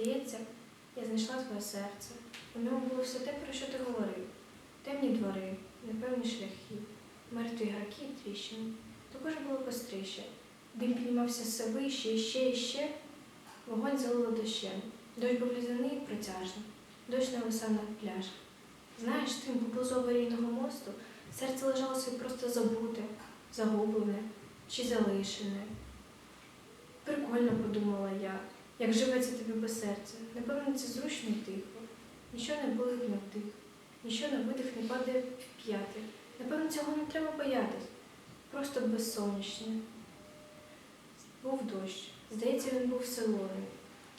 Здається, я знайшла твоє серце. У ньому було все те, про що ти говорив. Темні двори, непевні шляхи, мертві граки і тріщини. Також було пестрище. Дим піднімався все вище, і ще, і ще. Вогонь залило дощем. Дощ був лізаний і протяжний. Дощ нависав над пляжем. Знаєш, тим поблизу аварійного мосту серце лежало собі просто забуте, загублене чи залишене. Прикольно подумала я, як живеться тобі без серця. Напевно, це зручно і тихо. Нічого не болить на вдих, нічого на видих не падає в п'яти. Напевно, цього не треба боятись. Просто безсонячне. Був дощ. Здається, він був селоним.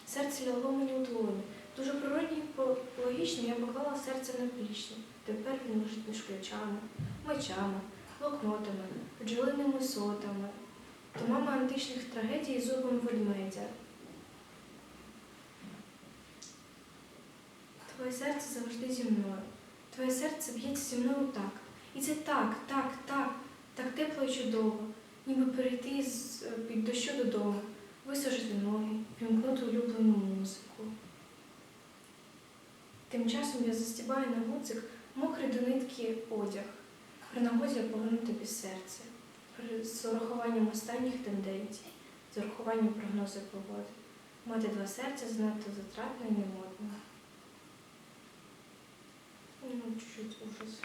Серце лягло мені у долоні. Дуже природні і логічно я поклала серце на плічні. Тепер він лежить між ключами, мечами, блокнотами, бджолиними сотами, томами античних трагедій і зубом ведмедя. Серце завжди зі мною. Твоє серце б'ється зі мною так. І це так, так, так, так тепло і чудово, ніби перейти з під дощу додому, висушити ноги, вімкнути улюблену музику. Тим часом я застібаю на гудзик мокрий до нитки одяг, при нагоді повернути тобі серце, з урахуванням останніх тенденцій, з урахуванням прогнозу погоди. Мати два серця занадто затратно і немодно. je trouve